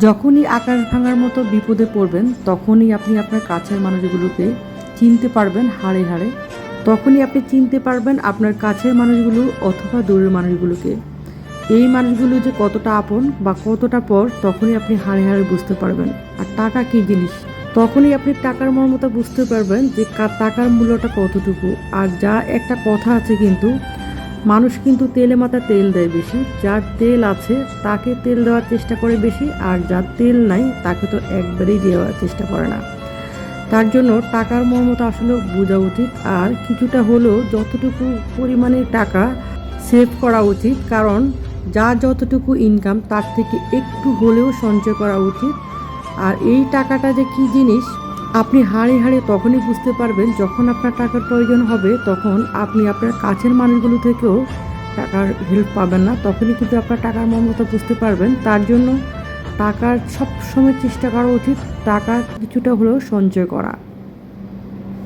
যখনই আকাশ ভাঙার মতো বিপদে পড়বেন, তখনই আপনি আপনার কাছের মানুষগুলোকে চিনতে পারবেন হাড়ে হাড়ে। তখনই আপনি চিনতে পারবেন আপনার কাছের মানুষগুলো অথবা দূরের মানুষগুলোকে। এই মানুষগুলো যে কতটা আপন বা কতটা পর, তখনই আপনি হাড়ে হাড়ে বুঝতে পারবেন। আর টাকা কী জিনিস? তখনই আপনি টাকার মর্মতা বুঝতে পারবেন যে টাকার মূল্যটা কতটুকু। আর যা একটা কথা আছে কিন্তু মানুষ কিন্তু তেলে মাথা তেল দেয় বেশি। যার তেল আছে, তাকে তেল দেওয়ার চেষ্টা করে বেশি, আর যার তেল নাই, তাকে তো একবারেই দেওয়ার চেষ্টা করে না। তার জন্য টাকার মর্মতা আসলে বোঝা উচিত, আর কিছুটা হলেও যতটুকু পরিমাণে টাকা সেভ করা উচিত, কারণ যা যতটুকু ইনকাম তার থেকে একটু হলেও সঞ্চয় করা উচিত। আর এই টাকাটা যে কী জিনিস আপনি হাড়ে হাড়ে তখনই বুঝতে পারবেন যখন আপনার টাকার প্রয়োজন হবে, তখন আপনি আপনার কাছের মানুষগুলো থেকেও টাকার হেল্প পাবেন না। তখনই কিন্তু আপনার টাকার মর্মতা বুঝতে পারবেন। তার জন্য টাকার সবসময় চেষ্টা করা উচিত। টাকা কিছুটা হলেও সঞ্চয় করা।